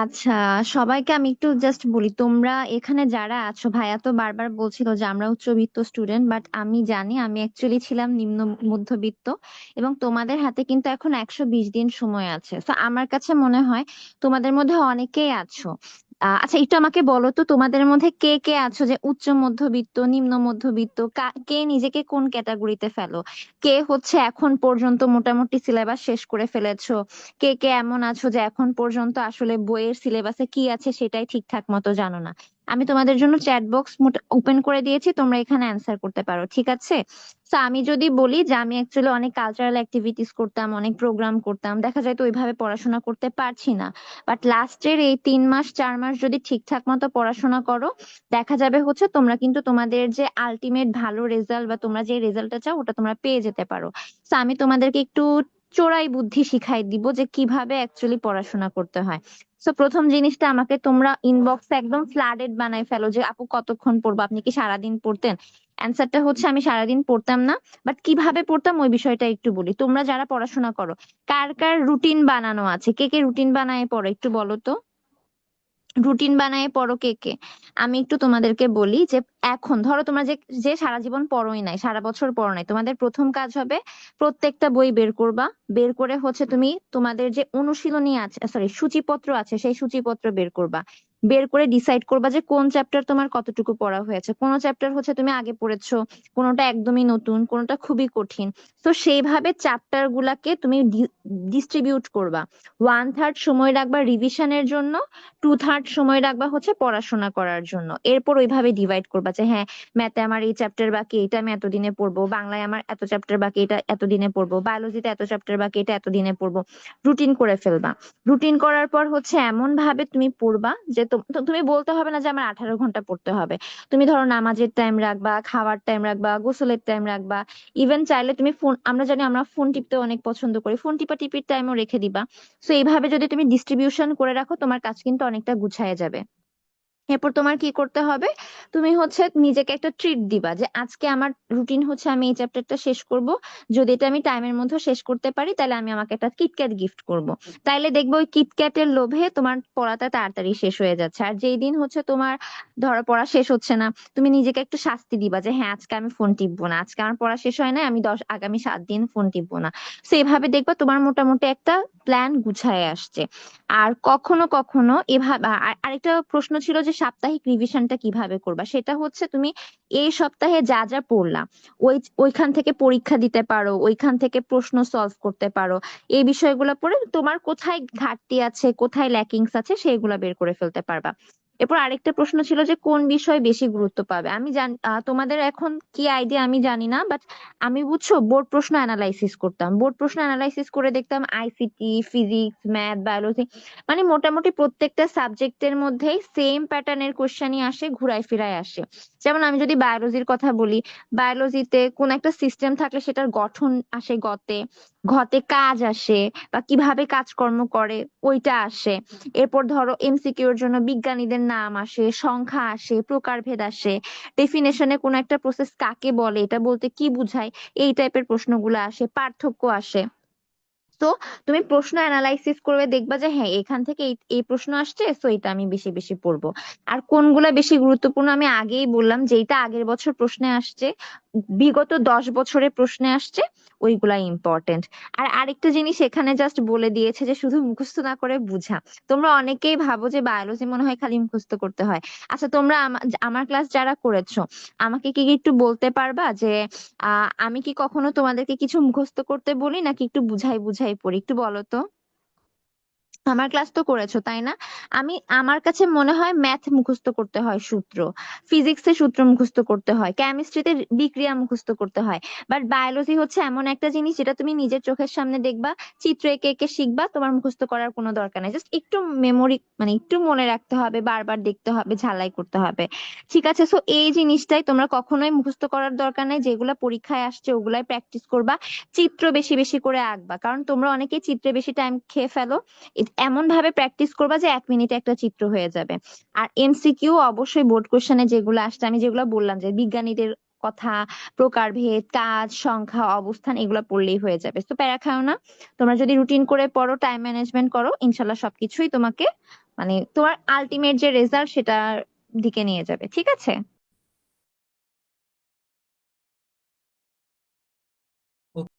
আচ্ছা সবাইকে আমি একটু জাস্ট বলি, তোমরা এখানে যারা আছো, ভাইয়া তো বারবার বলছিল যে আমরা উচ্চবিত্ত স্টুডেন্ট বাট আমি জানি, আমি অ্যাকচুয়ালি ছিলাম নিম্ন মধ্যবিত্ত এবং তোমাদের হাতে কিন্তু এখন একশো বিশ দিন সময় আছে। তো আমার কাছে মনে হয় তোমাদের মধ্যে অনেকেই আছো। আচ্ছা একটু আমাকে বলো তো, তোমাদের মধ্যে কে কে আছো যে উচ্চ মধ্যবিত্ত, নিম্ন মধ্যবিত্ত? কা- নিজেকে কোন ক্যাটাগরিতে ফেলো? কে হচ্ছে এখন পর্যন্ত মোটামুটি সিলেবাস শেষ করে ফেলেছো? কে কে এমন আছো যে এখন পর্যন্ত আসলে বইয়ের সিলেবাসে কি আছে সেটাই ঠিকঠাক মতো জানো না? আমি তোমাদের জন্য চ্যাট বক্স ওপেন করে দিয়েছি, তোমরা এখানে অ্যান্সার করতে পারো, ঠিক আছে? তো আমি যদি বলি যে আমি অ্যাকচুয়ালি অনেক কালচারাল অ্যাক্টিভিটিস করতাম, অনেক প্রোগ্রাম করতাম, দেখা যায় তো ওইভাবে পড়াশোনা করতে পারছি না। বাট লাস্টের এই তিন মাস, চার মাস যদি ঠিকঠাক মতো পড়াশোনা করো, দেখা যাবে হচ্ছে তোমরা কিন্তু তোমাদের যে আলটিমেট ভালো রেজাল্ট বা তোমরা যে রেজাল্টটা চাও, ওটা তোমরা পেয়ে যেতে পারো। তো আমি তোমাদেরকে একটু চোরাই বুদ্ধি শিখাই দিব যে কীভাবে অ্যাকচুয়ালি পড়াশোনা করতে হয়। সো প্রথম জিনিসটা আমাকে তোমরা ইনবক্সে একদম ফ্লাডেড বানাই ফেলো যে, আপু, কতক্ষণ পড়ব? আপনি কি সারাদিন পড়তেন? অ্যান্সারটা হচ্ছে, আমি সারাদিন পড়তাম না বাট কীভাবে পড়তাম ওই বিষয়টা একটু বলি। তোমরা যারা পড়াশোনা করো, কার কার রুটিন বানানো আছে? কে কে রুটিন বানায় পড়ো একটু বলো তো? রুটিন বানায় পড়ো কে কে। আমি একটু তোমাদেরকে বলি যে এখন, ধরো তোমরা যে যে সারা জীবন পড়োই নাই, সারা বছর পড়ো নাই, তোমাদের প্রথম কাজ হবে প্রত্যেকটা বই বের করবা। বের করে হচ্ছে তুমি তোমাদের যে অনুশীলনী আছে সরি সূচিপত্র আছে, সেই সূচিপত্র বের করবা। বের করে ডিসাইড করবা যে কোন চ্যাপ্টার তোমার কতটুকু পড়া হয়েছে। কোন চ্যাপ্টার হচ্ছে তুমি আগে পড়েছো, কোনোটা একদমই নতুন, কোনোটা খুবই কঠিন। তো সেইভাবে চ্যাপ্টার গুলাকে তুমি ডিস্ট্রিবিউট করবা। ওয়ান থার্ড সময় রাখবা রিভিশনের জন্য টু থার্ড সময় রাখবা হচ্ছে পড়াশোনা করার জন্য। এরপর ওইভাবে ডিভাইড করবা যে হ্যাঁ ম্যাথে আমার এই চ্যাপ্টার বাকি এটা আমি এতদিনে পড়ব, বাংলায় আমার এত চ্যাপ্টার বাকি এটা এতদিনে পড়ব বায়োলজিতে এত চ্যাপ্টার বাকি এটা এতদিনে পড়ব। রুটিন করে ফেলবা। রুটিন করার পর হচ্ছে এমন ভাবে তুমি পড়বা যে তুমি বলতে হবে না যে আমার আঠারো ঘণ্টা পড়তে হবে। তুমি ধরো নামাজের টাইম রাখবা, খাওয়ার টাইম রাখবা, গোসলের টাইম রাখবা। ইভেন চাইলে তুমি ফোন আমরা জানি আমরা ফোন টিপতে অনেক পছন্দ করি। ফোন টিপা টিপির টাইমও রেখে দিবা। তো এইভাবে যদি তুমি ডিস্ট্রিবিউশন করে রাখো, তোমার কাজ কিন্তু অনেকটা গুছায় যাবে। এরপর তোমার কি করতে হবে? তুমি হচ্ছে নিজেকে একটা ট্রিট দিবা যে আজকে আমার রুটিন হচ্ছে আমি এই চ্যাপ্টারটা শেষ করব। যদি এটা আমি টাইমের মধ্যে শেষ করতে পারি, তাহলে আমি আমাকে একটা কিটক্যাট গিফট করব। তাইলে দেখব ওই কিটক্যাটের লোভে তোমার পড়াটা তাড়াতাড়ি শেষ হয়ে যাচ্ছে। আর যেই দিন হচ্ছে তোমার ধরো পড়া শেষ হচ্ছে না, তুমি নিজেকে একটু শাস্তি দিবা যে হ্যাঁ আজকে আমি ফোন টিপবো না। আজকে আমার পড়া শেষ হয় না আমি দশ, আগামী সাত দিন ফোন টিপবো না। তো এভাবে দেখবা তোমার মোটামুটি একটা প্ল্যান গুছায় আসছে। আর কখনো কখনো এভাবে, আর আরেকটা প্রশ্ন ছিল যে সাপ্তাহিক রিভিশনটা কীভাবে করবা? সেটা হচ্ছে তুমি এই সপ্তাহে যা যা পড়লা, ওই, ওইখান থেকে পরীক্ষা দিতে পারো, ওইখান থেকে প্রশ্ন সলভ করতে পারো। এই বিষয়গুলো পড়ে তোমার কোথায় ঘাটতি আছে, কোথায় ল্যাকিংস আছে, সেগুলো বের করে ফেলতে পারবা। এরপর আরেকটা প্রশ্ন ছিল যে কোন বিষয় বেশি গুরুত্ব পাবে? আমি জান তোমাদের এখন কি আইডিয়া আমি জানি না বাট আমি বুঝছ বোর্ড প্রশ্ন অ্যানালাইসিস করতাম। বোর্ড প্রশ্ন অ্যানালাইসিস করে দেখতাম আইসিটি ফিজিক্স ম্যাথ বায়োলজি মানে মোটামুটি প্রত্যেকটা সাবজেক্টের মধ্যেই সেম প্যাটার্নের কোশ্চেনই আসে, ঘুরায় ফিরায় আসে। যেমন আমি যদি বায়োলজির কথা বলি বায়োলজিতে কোন একটা সিস্টেম থাকলে সেটার গঠন আসে গতে, ঘতে কাজ আসে বা কীভাবে কাজকর্ম করে ওইটা আসে। এরপর ধরো এমসিকিউর জন্য বিজ্ঞানীদের নাম আসে, সংখ্যা আসে, প্রকারভেদ আসে। ডেফিনেশনে কোন একটা প্রসেস কাকে বলে, এটা বলতে কি বুঝায়, এই টাইপের প্রশ্নগুলো আসে, পার্থক্য আসে। তো তুমি প্রশ্ন অ্যানালাইসিস করবে, দেখবা যে হ্যাঁ এখান থেকে এই এই প্রশ্ন আসছে সো এটা আমি বেশি বেশি পড়ব। আর কোনগুলা বেশি গুরুত্বপূর্ণ আমি আগেই বললাম যেটা আগের বছর প্রশ্নে আসছে বিগত দশ বছরের প্রশ্নে আসছে ওইগুলা ইম্পর্টেন্ট আর আরেকটা জিনিস এখানে জাস্ট বলে দিয়েছে যে শুধু মুখস্থ না করে বুঝা। তোমরা অনেকেই ভাবো যে বায়োলজি মনে হয় খালি মুখস্থ করতে হয়। আচ্ছা তোমরা আমা- আমার ক্লাস যারা করেছ, আমাকে কি একটু বলতে পারবা যে আমি কি কখনো তোমাদেরকে কিছু মুখস্থ করতে বলি নাকি একটু বুঝাই বুঝাই পড়ি? একটু বলো তো। আমার ক্লাস তো করেছ, তাই না? আমি, আমার কাছে মনে হয় ম্যাথ মুখস্থ করতে হয় সূত্র। ফিজিক্সের সূত্র মুখস্থ করতে হয় কেমিস্ট্রিতে বিক্রিয়া মুখস্থ করতে হয়। বাট বায়োলজি হচ্ছে এমন একটা জিনিস যেটা তুমি নিজের চোখের সামনে দেখবা, চিত্র এঁকে এঁকে শিখবা, তোমার মুখস্থ করার কোনো দরকার নাই। জাস্ট একটু মেমোরি মানে একটু মনে রাখতে হবে, বারবার দেখতে হবে, ঝালাই করতে হবে। ঠিক আছে সো এই জিনিসটাই তোমরা কখনোই মুখস্থ করার দরকার নেই। যেগুলা পরীক্ষায় আসছে, ওগুলাই প্র্যাকটিস করবা। চিত্র বেশি বেশি করে আঁকবা, কারণ তোমরা অনেকেই চিত্রে বেশি টাইম খেয়ে ফেলো। এমন ভাবে প্র্যাকটিস করবা যে এক মিনিটে একটা চিত্র হয়ে যাবে। আর এমসিকিউ অবশ্যই বোর্ড কোশ্চেনে যেগুলো আসছে, আমি যেগুলো বললাম যে বিজ্ঞানীদের কথা, প্রকারভেদ, কাজ, সংখ্যা, অবস্থান, এগুলো পড়লেই হয়ে যাবে। তো প্যারা খাও না। তোমরা যদি রুটিন করে পড়ো টাইম ম্যানেজমেন্ট করো ইনশাল্লাহ সবকিছুই তোমাকে মানে তোমার আলটিমেট যে রেজাল্ট সেটার দিকে নিয়ে যাবে, ঠিক আছে?